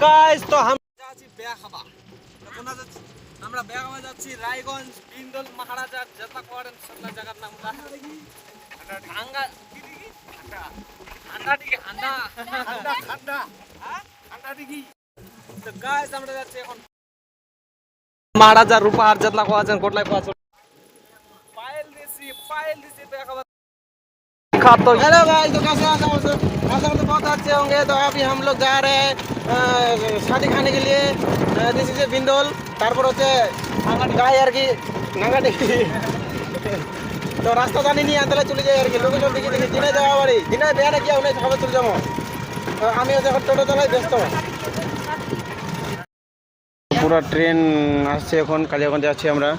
Guys তো আমরা যাচ্ছি তো কোনা যাচ্ছি? আমরা বেয়াখাবা যাচ্ছি রায়গঞ্জ বিন্দল মহারাজার যেটা করেন সবলা জায়গার নাম আঙ্গা কি হান্ডা দিঘি তো গাইস আমরা যাচ্ছি এখন মহারাজা রূপাহার যেতলা को আছেন কোটলাই আছেন পায়েল দিছি পায়েল দিছি বেয়াখাবা तो हेलो गाइस तो कैसे हैं आप सब आशा करते बहुत अच्छे होंगे तो अभी हम लोग जा रहे हैं अ, शादी खाने के लिए दिस इज बिंदोल তারপর হচ্ছে গায়ে আর কি নাঙ্গাটি তো রাস্তা জানি নি আন্দোলন চলে যাই আর কি লোকেশন দেখি দেখি দিনে যাওয়া বাড়ি দিনে বেয়া নাকি অনেক খাবার চলে যাবো তো আমি হচ্ছে এখন টোটো চালাই ব্যস্ত পুরো ট্রেন আসছে এখন কালিয়াগঞ্জ যাচ্ছি আমরা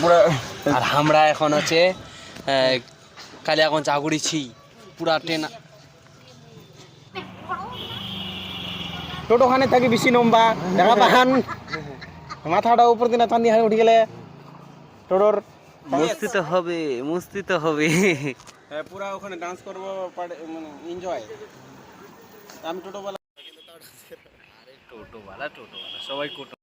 পুরো আর আমরা এখন হচ্ছে কালিয়াগঞ্জ আগুড়িছি পুরা ট্রেন টোটোখানে থাকি বেশি নম্বা দেখা পাহান মাথাটা উপর দিনে চান্দি হাই উঠে গেলে টোটোর মস্তি তো হবে মস্তি তো হবে। হ্যাঁ পুরা ওখানে ডান্স করব মানে এনজয় আমি টোটোওয়ালা টোটোওয়ালা টোটোওয়ালা সবাই টোটো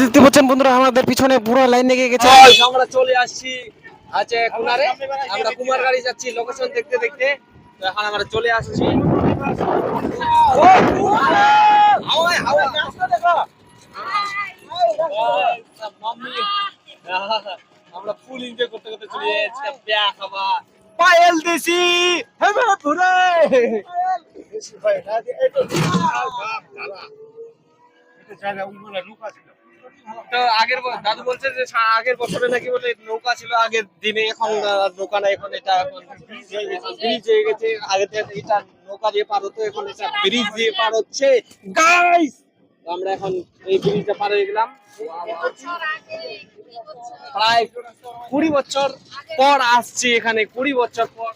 দেখতে পাচ্ছেন বন্ধুরা আমাদের পিছনে পুরো লাইন লেগে গেছে। আমরা চলে আসছি আছে কুনারে আমরা কুমার গাড়ি যাচ্ছি লোকেশন দেখতে দেখতে। এখন আমরা চলে আসছি। হাওয়ায় হাওয়া মাম্মি আমরা ফুল এনজয় করতে করতে চলে যাচ্ছি। পেয়া খাবা পায়েল দেশি হেবে পুরে তো আগের দাদু বলছে যে আগের বছরে নাকি বলে নৌকা ছিল আগের দিনে এখন নৌকা না এখন এটা এখন ব্রিজ হয়ে গেছে আগে তো এটা নৌকা দিয়ে পার হতো এখন এটা ব্রিজ দিয়ে পার হচ্ছে। গাইস আমরা এখন এই ব্রিজটা পার হয়ে গেলাম। প্রায় কুড়ি বছর পর আসছি এখানে কুড়ি বছর পর।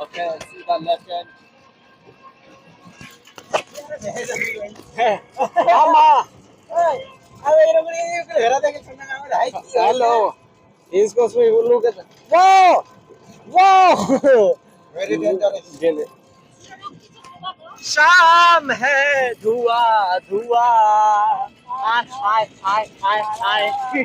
Okay, see the left hand. Hello इसको look at wow wow very dangerous शाम है धुआं धुआं हाय हाय हाय हाय हाय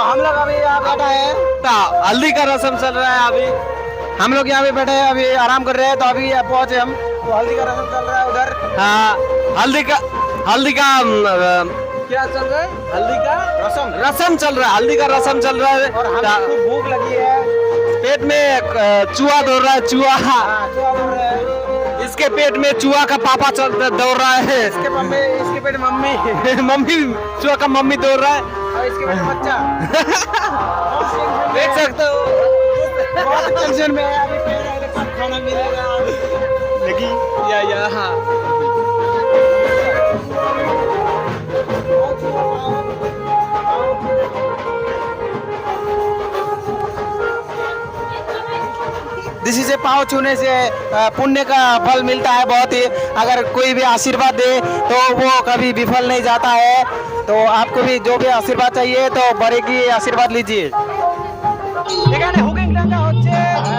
तो हम लोग अभी यहाँ बैठा है। हल्दी का रस्म चल रहा है अभी। हम लोग यहाँ पे बैठे हैं अभी आराम कर रहे हैं तो अभी यहाँ पहुँचे हम। तो हल्दी का रस्म चल रहा है उधर? हाँ हल्दी का हल्दी का क्या चल रहा है? हल्दी का रसम? रसम चल रहा है हल्दी का रसम चल रहा है। और भूख लगी है। पेट में चूहा दौड़ रहा है चूहा। हाँ, चूहा दौड़ रहा है। इसके पेट में चूहा का पापा दौड़ रहा है। इसके मम्मी इसके पेट मम्मी। मम्मी चूहा का मम्मी दौड़ रहा है। और इसके पेट बच्चा। देख सकते हो। बहुत टेंशन में है अभी खाना मिलेगा। लगी या या हाँ। दिस इज ए पाव छूने से अ, पुण्य का फल मिलता है बहुत ही अगर कोई भी आशीर्वाद दे तो वो कभी विफल नहीं जाता है तो आपको भी जो भी आशीर्वाद चाहिए तो बड़े की आशीर्वाद लीजिए এখানে হুকিং ডাঙ্গা হচ্ছে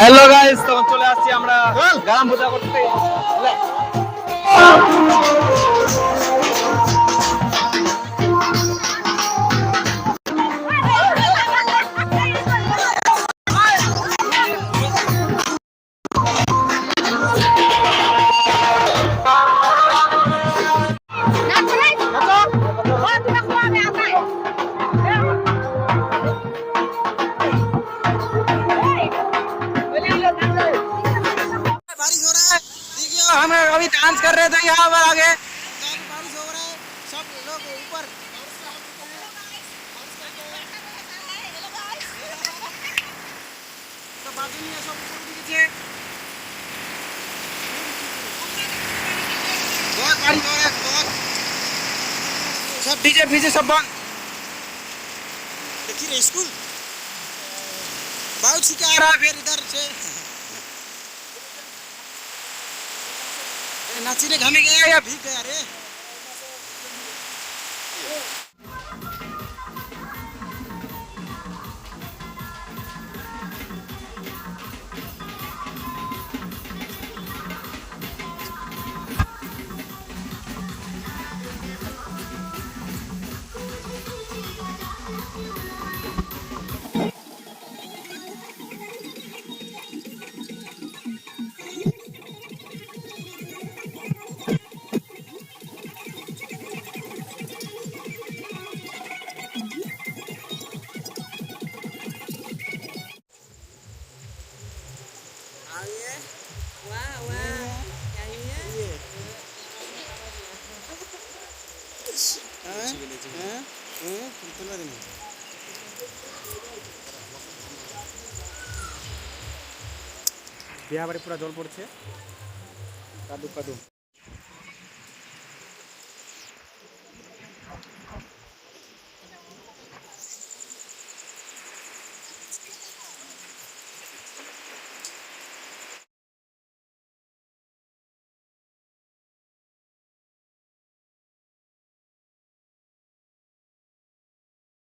হ্যালো গাইস তখন চলে আসছি আমরা গ্রাম পূজা করতে। अभी डांस कर रहे थे यहाँ पर आगे। बारिश हो रहा है सब लोग ऊपर। तो बाजू में सब ऊपर बहुत बारिश हो रहा है बहुत। सब डीजे फीजे सब बंद। देखिए स्कूल। बहुत सीखा आ रहा है फिर इधर से। नाचने घामे गया या भीग गया रे বিয়া বাড়ি পুরো জল পড়ছে। কাদু কাদু।